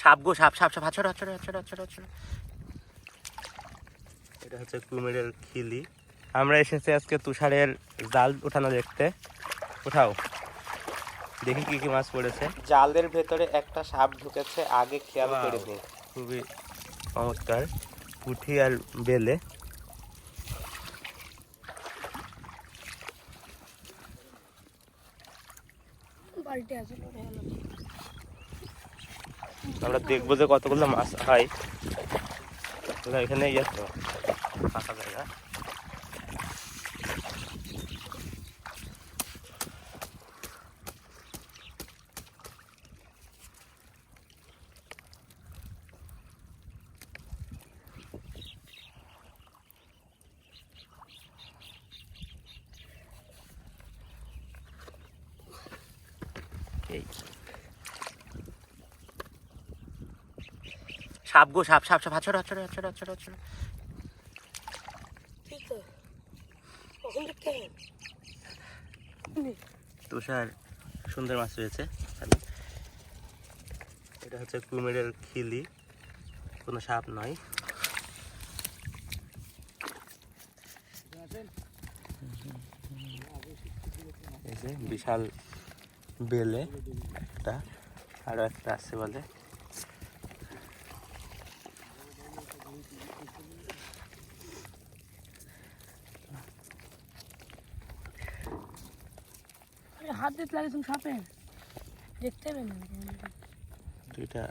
সাপ গো সাপ সাপ সাপ হাছড় হাছড় হাছড় হাছড় হাছড় এটা হচ্ছে কুমিরের খিলি। আমরা এসেছি আজকে তুষারের জাল উঠানো দেখতে। উঠাও। দেখি কি কি মাছ পড়েছে। জালের ভেতরে একটা সাপ ঢুকেছে আগে খেয়াল Wow. করিনি খুবই চমৎকার। পুঁঠি আর বেলে। বাড়িতে আছে আমরা দেখব যে কতগুলো মাছ হয়। এখানে ইয়ে তো ফাঁকা জায়গা এই। সাপ গো সাপ সাপ সাপ হাছড় হাছড় হাছড় হাছড় হাছড় ঠিক তো কখন দেখতে হবে তুষার সুন্দর মাছ রয়েছে। এটা হচ্ছে কুমিরের খিলি। কোনো সাপ নয়। বিশাল বেলে একটা আরও একটা আছে বলে আরে হাত দিতে লাগে তুমি সাপে? দেখতে না। দুইটা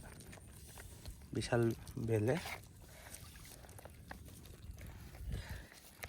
বিশাল বেলে।